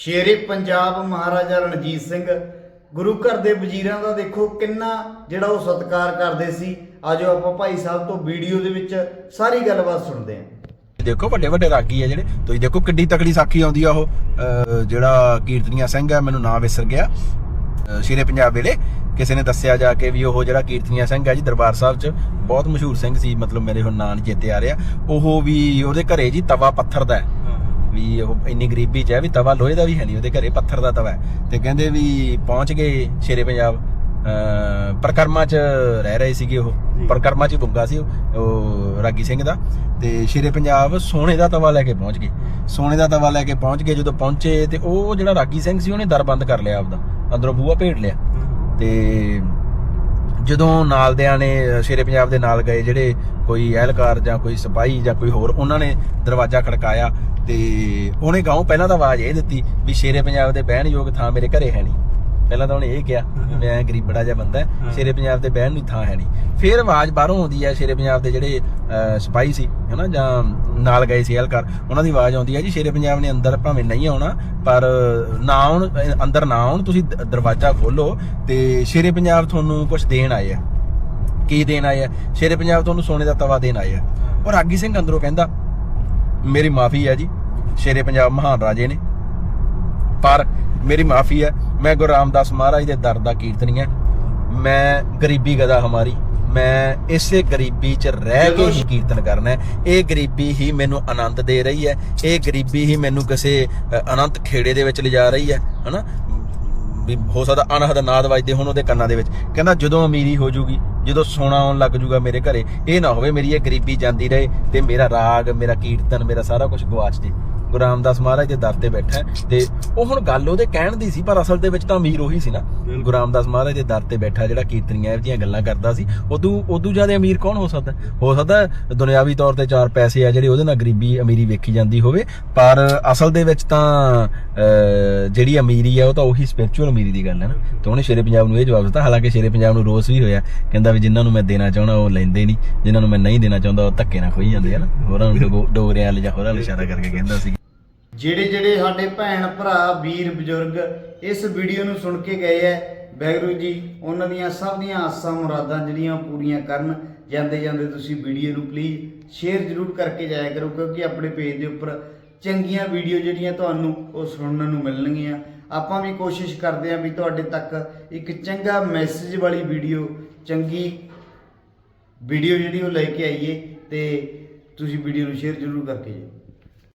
ਸ਼ੇਰੇ ਪੰਜਾਬ ਮਹਾਰਾਜਾ ਰਣਜੀਤ ਸਿੰਘ। ਗੁਰੂ ਘਰ ਦੇ ਵਜ਼ੀਰਾਂ ਦਾ ਦੇਖੋ ਕਿੰਨਾ ਜਿਹੜਾ ਉਹ ਸਤਿਕਾਰ ਕਰਦੇ ਸੀ। ਆਜੋ ਆਪਾਂ ਭਾਈ ਸਾਹਿਬ ਤੋਂ ਵੀਡੀਓ ਦੇ ਵਿੱਚ ਸਾਰੀ ਗੱਲਬਾਤ ਸੁਣਦੇ ਹਾਂ। ਦੇਖੋ, ਵੱਡੇ ਵੱਡੇ ਰਾਗੀ ਆ ਜਿਹੜੇ। ਤੁਸੀਂ ਦੇਖੋ ਕਿੱਡੀ ਤਕੜੀ ਸਾਖੀ ਆਉਂਦੀ ਆ ਉਹ। ਜਿਹੜਾ ਕੀਰਤਨੀਆ ਸਿੰਘ ਆ, ਮੈਨੂੰ ਨਾਂ ਵਿਸਰ ਗਿਆ। ਸ਼ੇਰੇ ਪੰਜਾਬ ਵੇਲੇ। ਕਿਸੇ ਨੇ ਦੱਸਿਆ ਜਾ ਕੇ ਵੀ ਉਹ ਜਿਹੜਾ ਕੀਰਤਨੀਆ ਸਿੰਘ ਆ ਜੀ ਦਰਬਾਰ ਸਾਹਿਬ 'ਚ, ਬਹੁਤ ਮਸ਼ਹੂਰ ਸਿੰਘ ਸੀ। ਮਤਲਬ ਮੇਰੇ ਹੁਣ ਨਾਂ ਨੀ ਚੇਤੇ ਆ ਰਿਹਾ। ਉਹ ਵੀ ਉਹਦੇ ਘਰੇ ਜੀ ਤਵਾ ਪੱਥਰ ਦਾ ਵੀ ਉਹ ਇੰਨੀ ਗਰੀਬੀ 'ਚ ਹੈ ਵੀ ਤਵਾ ਲੋਹੇ ਦਾ ਵੀ ਹੈ ਨਹੀਂ ਉਹਦੇ ਘਰੇ ਪੱਥਰ ਦਾ ਤਵਾ ਹੈ। ਤੇ ਕਹਿੰਦੇ ਵੀ ਪਹੁੰਚ ਗਏ ਸ਼ੇਰੇ ਪੰਜਾਬ ਪ੍ਰਕਰਮਾ 'ਚ ਰਹਿ ਰਹੇ ਸੀਗੇ ਉਹ। ਪ੍ਰਕਰਮਾ 'ਚ ਗੁੰਗਾ ਸੀ ਉਹ- ਉਹ ਰਾਗੀ ਸਿੰਘ ਦਾ। ਤੇ ਸ਼ੇਰੇ ਪੰਜਾਬ ਸੋਨੇ ਦਾ ਤਵਾ ਲੈ ਕੇ ਪਹੁੰਚ ਗਏ। ਸੋਨੇ ਦਾ ਤਵਾ ਲੈ ਕੇ ਪਹੁੰਚ ਗਏ ਜਦੋਂ ਪਹੁੰਚੇ ਤੇ ਉਹ ਜਿਹੜਾ ਰਾਗੀ ਸਿੰਘ ਸੀ ਉਹਨੇ ਦਰ ਬੰਦ ਕਰ ਲਿਆ ਆਪਦਾ। ਅੰਦਰੋਂ ਬੂਹਾ ਭੇੜ ਲਿਆ। ਤੇ ਜਦੋਂ ਨਾਲਦਿਆਂ ਨੇ ਸ਼ੇਰੇ ਪੰਜਾਬ ਦੇ ਨਾਲ ਗਏ ਜਿਹੜੇ ਕੋਈ ਅਹਿਲਕਾਰ ਜਾਂ ਕੋਈ ਸਿਪਾਹੀ ਜਾਂ ਕੋਈ ਹੋਰ, ਉਹਨਾਂ ਨੇ ਦਰਵਾਜ਼ਾ ਖੜਕਾਇਆ ਤੇ ਉਹਨੇ ਗਾਉਂ ਪਹਿਲਾਂ ਤਾਂ ਆਵਾਜ਼ ਇਹ ਦਿੱਤੀ ਵੀ ਸ਼ੇਰੇ ਪੰਜਾਬ ਦੇ ਬਹਿਣ ਯੋਗ ਥਾਂ ਮੇਰੇ ਘਰੇ ਹੈ ਨਹੀਂ। ਪਹਿਲਾਂ ਤਾਂ ਉਹਨੇ ਇਹ ਕਿਹਾ ਵੀ ਮੈਂ ਗਰੀਬ ਬੜਾ ਜਿਹਾ ਬੰਦਾ ਸ਼ੇਰੇ ਪੰਜਾਬ ਦੇ ਬਹਿਣ ਨੂੰ ਥਾਂ ਹੈ ਨਹੀਂ। ਫਿਰ ਆਵਾਜ਼ ਬਾਹਰੋਂ ਆਉਂਦੀ ਹੈ ਸ਼ੇਰੇ ਪੰਜਾਬ ਦੇ ਜਿਹੜੇ ਸਿਪਾਹੀ ਸੀ ਹਨਾ ਜਾਂ ਨਾਲ ਗਏ ਸੀ ਅਹਿਲਕਾਰ ਉਹਨਾਂ ਦੀ ਆਵਾਜ਼ ਆਉਂਦੀ ਹੈ ਜੀ ਸ਼ੇਰੇ ਪੰਜਾਬ ਨੇ ਅੰਦਰ ਭਾਵੇਂ ਨਹੀਂ ਆਉਣਾ ਪਰ ਨਾ ਆਉਣ ਅੰਦਰ ਨਾ ਆਉਣ ਤੁਸੀਂ ਦਰਵਾਜ਼ਾ ਖੋਲੋ ਤੇ ਸ਼ੇਰੇ ਪੰਜਾਬ ਤੁਹਾਨੂੰ ਕੁਝ ਦੇਣ ਆਏ ਆ। ਕੀ ਦੇਣ ਆਏ ਆ? ਸ਼ੇਰੇ ਪੰਜਾਬ ਤੁਹਾਨੂੰ ਸੋਨੇ ਦਾ ਤਵਾ ਦੇਣ ਆਏ ਆ। ਔਰ ਰਾਗੀ ਸਿੰਘ ਅੰਦਰੋਂ ਕਹਿੰਦਾ ਮੇਰੀ ਮਾਫੀ ਹੈ ਜੀ ਸ਼ੇਰੇ ਪੰਜਾਬ ਮਹਾਨ ਰਾਜੇ ਨੇ ਪਰ ਮੇਰੀ ਮਾਫੀ ਹੈ ਮੈਂ ਗੁਰੂ ਰਾਮਦਾਸ ਮਹਾਰਾਜ ਦੇ ਦਰ ਦਾ ਕੀਰਤਨੀ ਹੈ। ਮੈਂ ਗਰੀਬੀ ਗਦਾ ਹਮਾਰੀ ਮੈਂ ਇਸੇ ਗਰੀਬੀ 'ਚ ਰਹਿ ਕੇ ਹੀ ਕੀਰਤਨ ਕਰਨਾ ਹੈ। ਇਹ ਗਰੀਬੀ ਹੀ ਮੈਨੂੰ ਆਨੰਦ ਦੇ ਰਹੀ ਹੈ ਇਹ ਗਰੀਬੀ ਹੀ ਮੈਨੂੰ ਕਿਸੇ ਅਨੰਤ ਖੇੜੇ ਦੇ ਵਿੱਚ ਲਿਜਾ ਰਹੀ ਹੈ ਹਨਾ? ਵੀ ਹੋ ਸਕਦਾ ਅਨਹਦ ਨਾਦ ਵੱਜਦੇ ਹੁਣ ਉਹਦੇ ਕੰਨਾਂ ਦੇ ਵਿੱਚ। ਕਹਿੰਦਾ ਜਦੋਂ ਅਮੀਰੀ ਹੋ ਜੂਗੀ ਜਦੋਂ ਸੋਨਾ ਆਉਣ ਲੱਗ ਜੂਗਾ ਮੇਰੇ ਘਰੇ ਇਹ ਨਾ ਹੋਵੇ ਮੇਰੀ ਇਹ ਗਰੀਬੀ ਜਾਂਦੀ ਰਹੇ ਤੇ ਮੇਰਾ ਰਾਗ ਮੇਰਾ ਕੀਰਤਨ ਮੇਰਾ ਸਾਰਾ ਕੁਝ ਗਵਾਚ ਜੇ। ਗੁਰੂ ਰਾਮਦਾਸ ਮਹਾਰਾਜ ਦੇ ਦਰ ਤੇ ਬੈਠਾ ਤੇ ਉਹ ਹੁਣ ਗੱਲ ਉਹਦੇ ਕਹਿਣ ਦੀ ਸੀ ਪਰ ਅਸਲ ਦੇ ਵਿੱਚ ਤਾਂ ਅਮੀਰ ਉਹੀ ਸੀ ਨਾ। ਗੁਰੂ ਰਾਮਦਾਸ ਮਹਾਰਾਜ ਦੇ ਦਰ ਤੇ ਬੈਠਾ ਜਿਹੜਾ ਕੀਰਤਨੀਆਂ ਇਹੋ ਜਿਹੀਆਂ ਗੱਲਾਂ ਕਰਦਾ ਸੀ ਉਦੋਂ ਉਦੋਂ ਜ਼ਿਆਦਾ ਅਮੀਰ ਕੌਣ ਹੋ ਸਕਦਾ? ਹੋ ਸਕਦਾ ਦੁਨਿਆਵੀ ਤੌਰ ਤੇ ਚਾਰ ਪੈਸੇ ਆ ਜਿਹੜੇ ਉਹਦੇ ਨਾਲ ਗਰੀਬੀ ਅਮੀਰੀ ਵੇਖੀ ਜਾਂਦੀ ਹੋਵੇ ਪਰ ਅਸਲ ਦੇ ਵਿੱਚ ਤਾਂ ਜਿਹੜੀ ਅਮੀਰੀ ਆ ਉਹ ਤਾਂ ਉਹੀ ਸਪਿਰਚੁਅਲ ਅਮੀਰੀ ਦੀ ਗੱਲ ਹੈ ਨਾ। ਤੇ ਉਹਨੇ ਸ਼ੇਰੇ ਪੰਜਾਬ ਨੂੰ ਇਹ ਜਵਾਬ ਦਿੱਤਾ ਹਾਲਾਂਕਿ ਸ਼ੇਰੇ ਪੰਜਾਬ ਨੂੰ ਰੋਸ ਵੀ ਹੋਇਆ ਕਹਿੰਦਾ ਵੀ ਜਿਨ੍ਹਾਂ ਨੂੰ ਮੈਂ ਦੇਣਾ ਚਾਹੁੰਦਾ ਉਹ ਲੈਂਦੇ ਨਹੀਂ ਜਿਨ੍ਹਾਂ ਨੂੰ ਮੈਂ ਨਹੀਂ ਦੇਣਾ ਚਾਹੁੰਦਾ ਉਹ ਧੱਕੇ ਨਾਲ ਖੋਈ ਜਾਂਦੇ ਆ ਨਾ। ਹੋਰਾਂ ਨੂੰ ਡੋਗੋ- ਡੋਗਰਿਆਂ ਵਾਲੇ ਜਾਂ ਹੋਰਾਂ ਨੂੰ ਇਸ਼ਾਰਾ ਕਰਕੇ ਕਹਿੰਦਾ ਸੀ। ਜਿਹੜੇ ਜਿਹੜੇ ਸਾਡੇ ਭੈਣ ਭਰਾ, ਵੀਰ, ਬਜ਼ੁਰਗ ਇਸ ਵੀਡੀਓ ਨੂੰ ਸੁਣ ਕੇ ਗਏ ਐ, ਵੈਗਰੂ ਜੀ, ਉਹਨਾਂ ਦੀਆਂ ਸਭ ਦੀਆਂ ਆਸਾਂ ਮੁਰਾਦਾਂ ਜਿਹੜੀਆਂ ਪੂਰੀਆਂ ਕਰਨ, ਜਾਂਦੇ ਜਾਂਦੇ ਤੁਸੀਂ ਵੀਡੀਓ ਨੂੰ ਪਲੀਜ਼ ਸ਼ੇਅਰ ਜ਼ਰੂਰ ਕਰਕੇ ਜਾਇਆ ਕਰੋ, ਕਿਉਂਕਿ ਆਪਣੇ ਪੇਜ ਦੇ ਉੱਪਰ ਚੰਗੀਆਂ ਵੀਡੀਓ ਜਿਹੜੀਆਂ ਤੁਹਾਨੂੰ ਉਹ ਸੁਣਨ ਨੂੰ ਮਿਲਣਗੀਆਂ। ਆਪਾਂ ਵੀ ਕੋਸ਼ਿਸ਼ ਕਰਦੇ ਆਂ ਵੀ ਤੁਹਾਡੇ ਤੱਕ ਇੱਕ ਚੰਗਾ ਮੈਸੇਜ ਵਾਲੀ ਵੀਡੀਓ, ਚੰਗੀ ਵੀਡੀਓ ਜਿਹੜੀ ਉਹ ਲੈ ਕੇ ਆਈਏ ਤੇ ਤੁਸੀਂ ਵੀਡੀਓ ਨੂੰ ਸ਼ੇਅਰ ਜ਼ਰੂਰ ਕਰਕੇ ਜਾਓ।